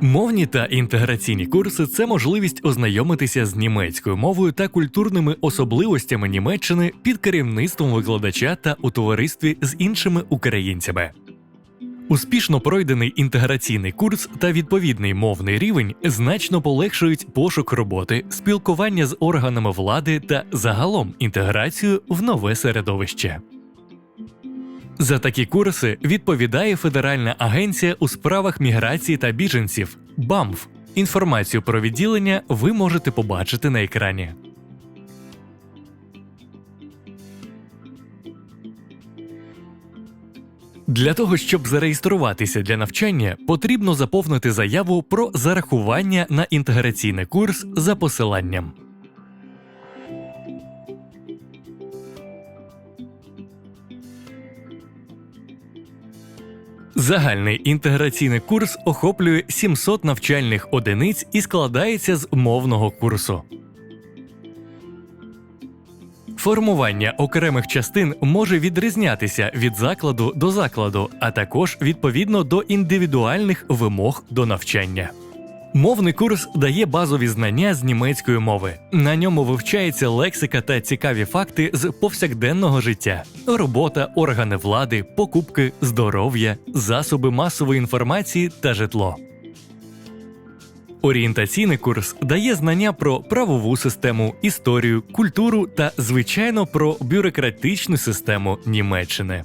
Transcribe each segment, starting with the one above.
Мовні та інтеграційні курси це можливість ознайомитися з німецькою мовою та культурними особливостями Німеччини під керівництвом викладача та у товаристві з іншими українцями. Успішно пройдений інтеграційний курс та відповідний мовний рівень значно полегшують пошук роботи, спілкування з органами влади та загалом інтеграцію в нове середовище. За такі курси відповідає Федеральна агенція у справах міграції та біженців БАМФ. Інформацію про відділення ви можете побачити на екрані. Для того, щоб зареєструватися для навчання, потрібно заповнити заяву про зарахування на інтеграційний курс за посиланням. Загальний інтеграційний курс охоплює 700 навчальних одиниць і складається з мовного курсу. Формування окремих частин може відрізнятися від закладу до закладу, а також відповідно до індивідуальних вимог до навчання. Мовний курс дає базові знання з німецької мови. На ньому вивчається лексика та цікаві факти з повсякденного життя: робота, органи влади, покупки, здоров'я, засоби масової інформації та житло. Орієнтаційний курс дає знання про правову систему, історію, культуру та, звичайно, про бюрократичну систему Німеччини.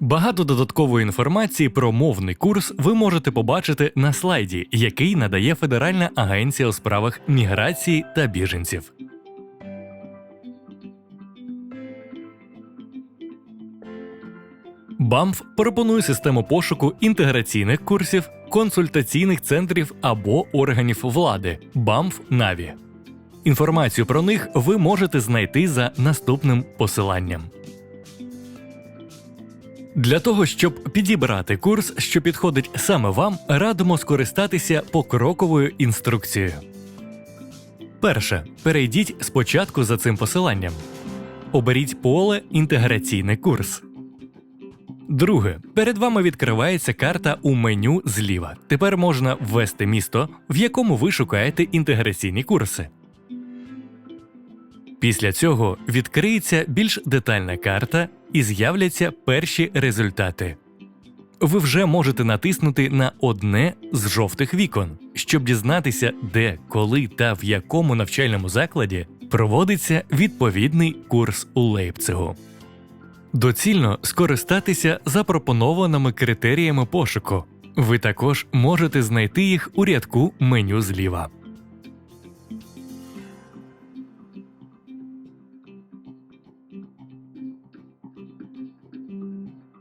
Багато додаткової інформації про мовний курс ви можете побачити на слайді, який надає Федеральна агенція у справах міграції та біженців. БАМФ пропонує систему пошуку інтеграційних курсів, консультаційних центрів або органів влади БАМФ Наві. Інформацію про них ви можете знайти за наступним посиланням. Для того, щоб підібрати курс, що підходить саме вам, радимо скористатися покроковою інструкцією. Перше. Перейдіть спочатку за цим посиланням. Оберіть поле Інтеграційний курс. Друге. Перед вами відкривається карта у меню зліва. Тепер можна ввести місто, в якому ви шукаєте інтеграційні курси. Після цього відкриється більш детальна карта і з'являться перші результати. Ви вже можете натиснути на одне з жовтих вікон, щоб дізнатися, де, коли та в якому навчальному закладі проводиться відповідний курс у Лейпцигу. Доцільно скористатися запропонованими критеріями пошуку. Ви також можете знайти їх у рядку меню зліва.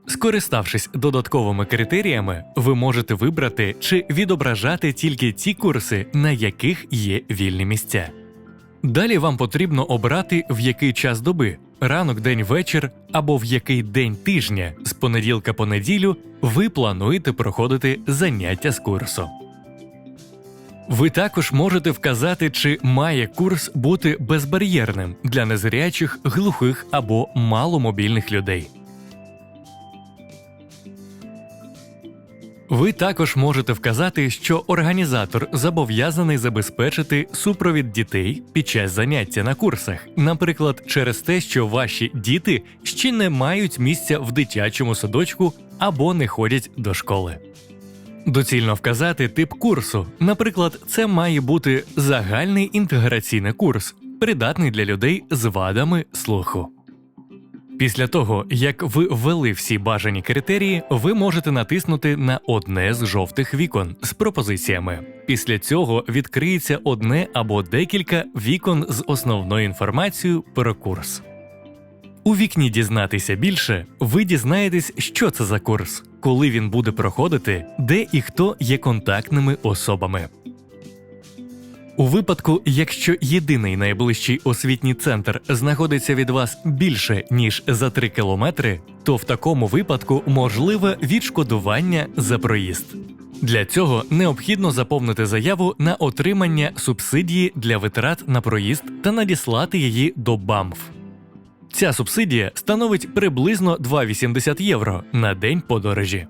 Скориставшись додатковими критеріями, ви можете вибрати чи відображати тільки ті курси, на яких є вільні місця. Далі вам потрібно обрати в який час доби ранок, день, вечір або в який день тижня з понеділка по неділю ви плануєте проходити заняття з курсу. Ви також можете вказати, чи має курс бути безбар'єрним для незрячих, глухих або маломобільних людей. Ви також можете вказати, що організатор зобов'язаний забезпечити супровід дітей під час заняття на курсах, наприклад, через те, що ваші діти ще не мають місця в дитячому садочку або не ходять до школи. Доцільно вказати тип курсу. Наприклад, це має бути загальний інтеграційний курс, придатний для людей з вадами слуху. Після того, як ви ввели всі бажані критерії, ви можете натиснути на одне з жовтих вікон з пропозиціями. Після цього відкриється одне або декілька вікон з основною інформацією про курс. У вікні дізнатися більше, ви дізнаєтесь, що це за курс, коли він буде проходити, де і хто є контактними особами. У випадку, якщо єдиний найближчий освітній центр знаходиться від вас більше ніж за 3 кілометри, то в такому випадку можливе відшкодування за проїзд. Для цього необхідно заповнити заяву на отримання субсидії для витрат на проїзд та надіслати її до БАМФ. Ця субсидія становить приблизно 2,80 євро на день подорожі.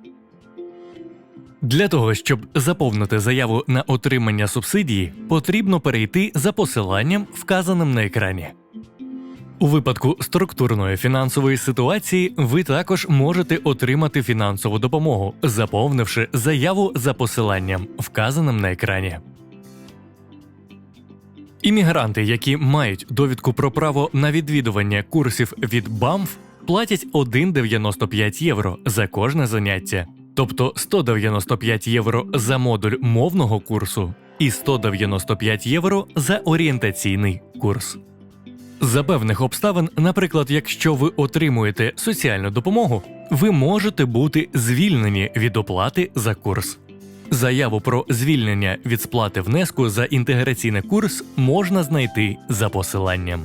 Для того, щоб заповнити заяву на отримання субсидії, потрібно перейти за посиланням, вказаним на екрані. У випадку структурної фінансової ситуації ви також можете отримати фінансову допомогу, заповнивши заяву за посиланням, вказаним на екрані. Іммігранти, які мають довідку про право на відвідування курсів від БАМФ, платять 1,95 євро за кожне заняття, тобто 195 євро за модуль мовного курсу і 195 євро за орієнтаційний курс. За певних обставин, наприклад, якщо ви отримуєте соціальну допомогу, ви можете бути звільнені від оплати за курс. Заяву про звільнення від сплати внеску за інтеграційний курс можна знайти за посиланням.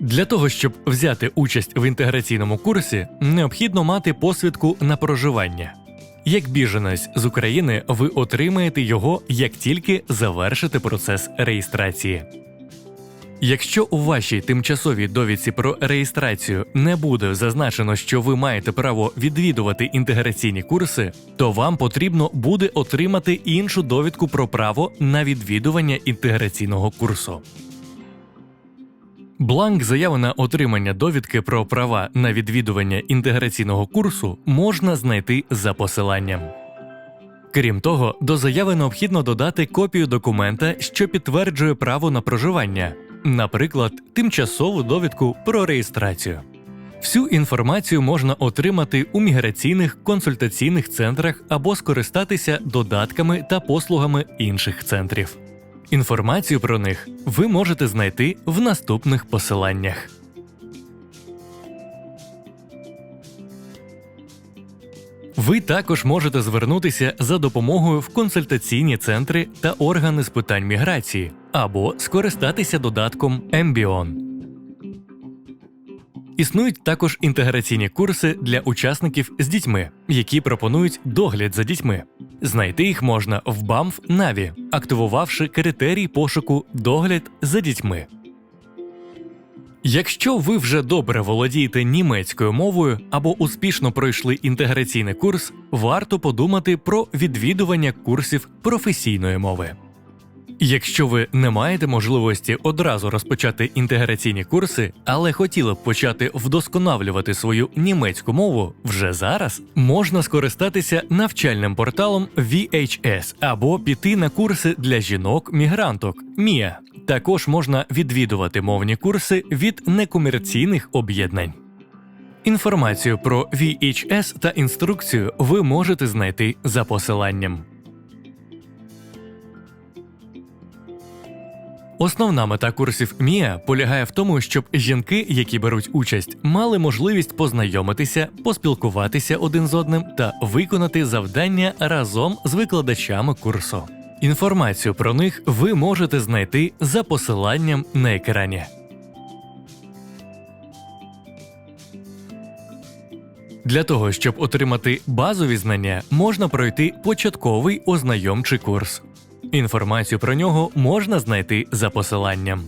Для того, щоб взяти участь в інтеграційному курсі, необхідно мати посвідку на проживання. Як біженець з України, ви отримаєте його як тільки завершите процес реєстрації. Якщо у вашій тимчасовій довідці про реєстрацію не буде зазначено, що ви маєте право відвідувати інтеграційні курси, то вам потрібно буде отримати іншу довідку про право на відвідування інтеграційного курсу. Бланк заяви на отримання довідки про права на відвідування інтеграційного курсу можна знайти за посиланням. Крім того, до заяви необхідно додати копію документа, що підтверджує право на проживання, наприклад, тимчасову довідку про реєстрацію. Всю інформацію можна отримати у міграційних консультаційних центрах або скористатися додатками та послугами інших центрів. Інформацію про них ви можете знайти в наступних посиланнях. Ви також можете звернутися за допомогою в консультаційні центри та органи з питань міграції або скористатися додатком Ембіон. Існують також інтеграційні курси для учасників з дітьми, які пропонують догляд за дітьми. Знайти їх можна в BAMF Наві, активувавши критерій пошуку догляд за дітьми. Якщо ви вже добре володієте німецькою мовою або успішно пройшли інтеграційний курс, варто подумати про відвідування курсів професійної мови. Якщо ви не маєте можливості одразу розпочати інтеграційні курси, але хотіли б почати вдосконалювати свою німецьку мову вже зараз, можна скористатися навчальним порталом VHS або піти на курси для жінок-мігранток MIA. Також можна відвідувати мовні курси від некомерційних об'єднань. Інформацію про VHS та інструкцію ви можете знайти за посиланням. Основна мета курсів Мія полягає в тому, щоб жінки, які беруть участь, мали можливість познайомитися, поспілкуватися один з одним та виконати завдання разом з викладачами курсу. Інформацію про них ви можете знайти за посиланням на екрані. Для того, щоб отримати базові знання, можна пройти початковий ознайомчий курс. Інформацію про нього можна знайти за посиланням.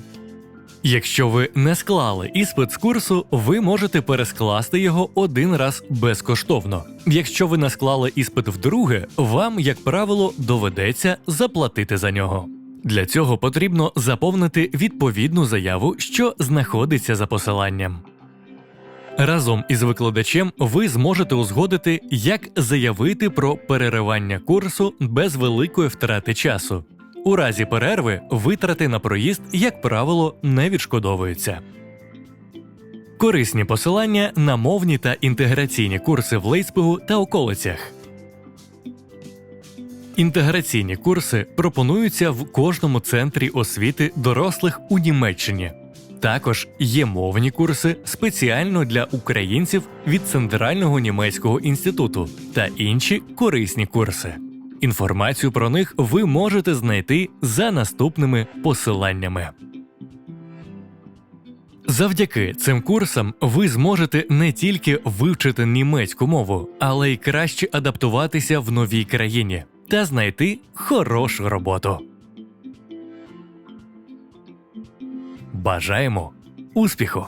Якщо ви не склали іспит з курсу, ви можете перескласти його один раз безкоштовно. Якщо ви не склали іспит вдруге, вам, як правило, доведеться заплатити за нього. Для цього потрібно заповнити відповідну заяву, що знаходиться за посиланням. Разом із викладачем ви зможете узгодити, як заявити про переривання курсу без великої втрати часу. У разі перерви витрати на проїзд, як правило, не відшкодовуються. Корисні посилання на мовні та інтеграційні курси в Лейспігу та околицях. Інтеграційні курси пропонуються в кожному центрі освіти дорослих у Німеччині. Також є мовні курси спеціально для українців від Центрального німецького інституту та інші корисні курси. Інформацію про них ви можете знайти за наступними посиланнями. Завдяки цим курсам ви зможете не тільки вивчити німецьку мову, але й краще адаптуватися в новій країні та знайти хорошу роботу. Бажаємо успіху!